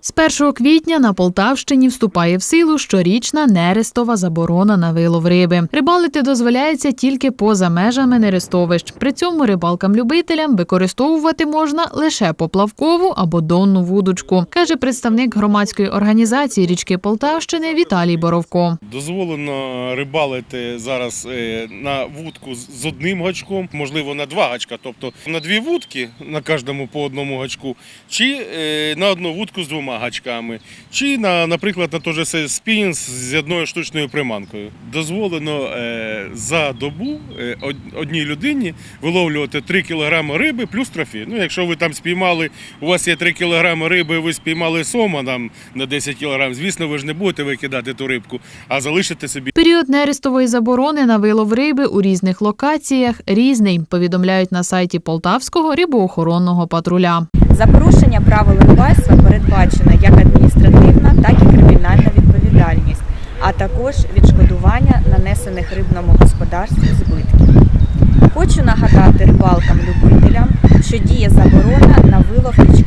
З 1 квітня на Полтавщині вступає в силу щорічна нерестова заборона на вилов риби. Рибалити дозволяється тільки поза межами нерестовищ. При цьому рибалкам-любителям використовувати можна лише поплавкову або донну вудочку, каже представник громадської організації річки Полтавщини Віталій Боровко. Дозволено рибалити зараз е, на вудку з- одним гачком, можливо, на два гачка, тобто на дві вудки на кожному по одному гачку, чи е, на одну вудку з двома гачками, чи на, наприклад, на той же спінінг з одною штучною приманкою. Дозволено е, за добу е, одній людині виловлювати 3 кг риби плюс трофей. Ну, якщо ви там спіймали, у вас є 3 кг риби, ви спіймали сома там на 10 кг, звісно, ви ж не будете викидати ту рибку, а залишите собі. Період нерестової заборони на вилов риби у різних локаціях різний, повідомляють на сайті Полтавського рибоохоронного патруля. За порушення правил рибальства передбачена як адміністративна, так і кримінальна відповідальність, а також відшкодування нанесених рибному господарству збитків. Хочу нагадати рибалкам-любителям, що діє заборона на вилов річкових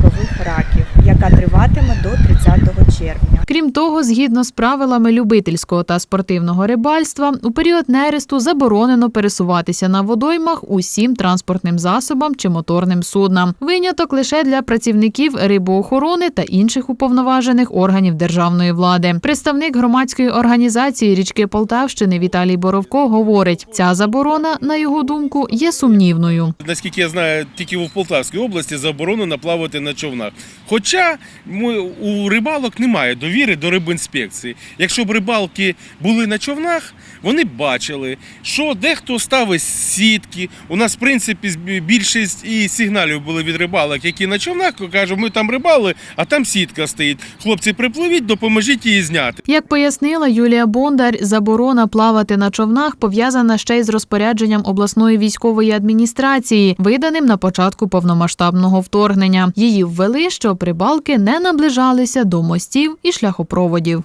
Того, згідно з правилами любительського та спортивного рибальства, у період нересту заборонено пересуватися на водоймах усім транспортним засобам чи моторним суднам. Виняток лише для працівників рибоохорони та інших уповноважених органів державної влади. Представник громадської організації річки Полтавщини Віталій Боровко говорить, ця заборона, на його думку, є сумнівною. Наскільки я знаю, тільки в Полтавській області заборонено плавати на човнах. Хоча ми, у рибалок немає довіри до рибінспекції. Якщо б рибалки були на човнах, вони б бачили, що дехто ставить сітки. У нас, в принципі, більшість і сигналів були від рибалок, які на човнах кажуть, ми там рибали, а там сітка стоїть. Хлопці, припливіть, допоможіть її зняти. Як пояснила Юлія Бондар, заборона плавати на човнах пов'язана ще й з розпорядженням обласної військової адміністрації, виданим на початку повномасштабного вторгнення. Її ввели, щоб рибалки не наближалися до мостів і шляхопроводів трубопроводів.